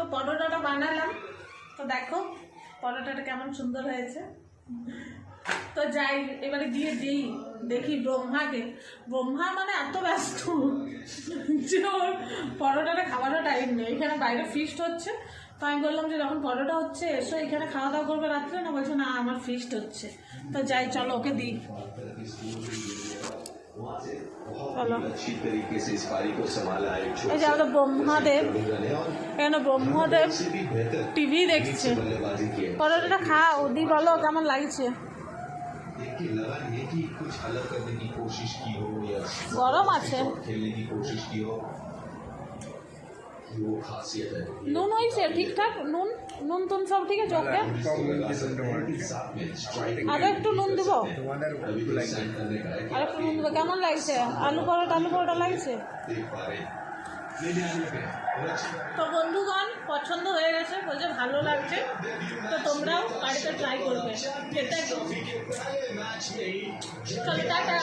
তো পরোটাটা বানালাম। তো দেখো, পরোটাটা কেমন সুন্দর হয়েছে। তো যাই, এবারে গিয়ে দিই দেখি ব্রহ্মাকে। ব্রহ্মা মানে এত ব্যস্ত যে ওর পরোটাটা খাওয়ারও টাইম নেই। এখানে বাইরে ফিস্ট হচ্ছে। তো আমি বললাম যে, যখন পরোটা হচ্ছে, এসো, এখানে খাওয়া দাওয়া করবে রাত্রে? না, বলছে, না, আমার ফিস্ট হচ্ছে। তো যাই, চলো, ওকে দিই। এই যে আমাদের ব্রহ্মাদেব এখানে ব্রহ্মদেব টিভি দেখছে পরোটাটা খাও দি বলো কেমন লাগছে গরম আছে নুন হয়েছে ঠিকঠাক, নুন নুন টুন সব ঠিক আছে, ওকে? আরও একটু নুন দেবো? আর একটু নুন দেবো। কেমন লাগছে? আলু পরোটা আলু পরোটা লাগছে? তো বন্ধুগণ, পছন্দ হয়ে গেছে, বলছে ভালো লাগছে। তো তোমরাও বাড়িতে ট্রাই করবে। খেতে টাটা।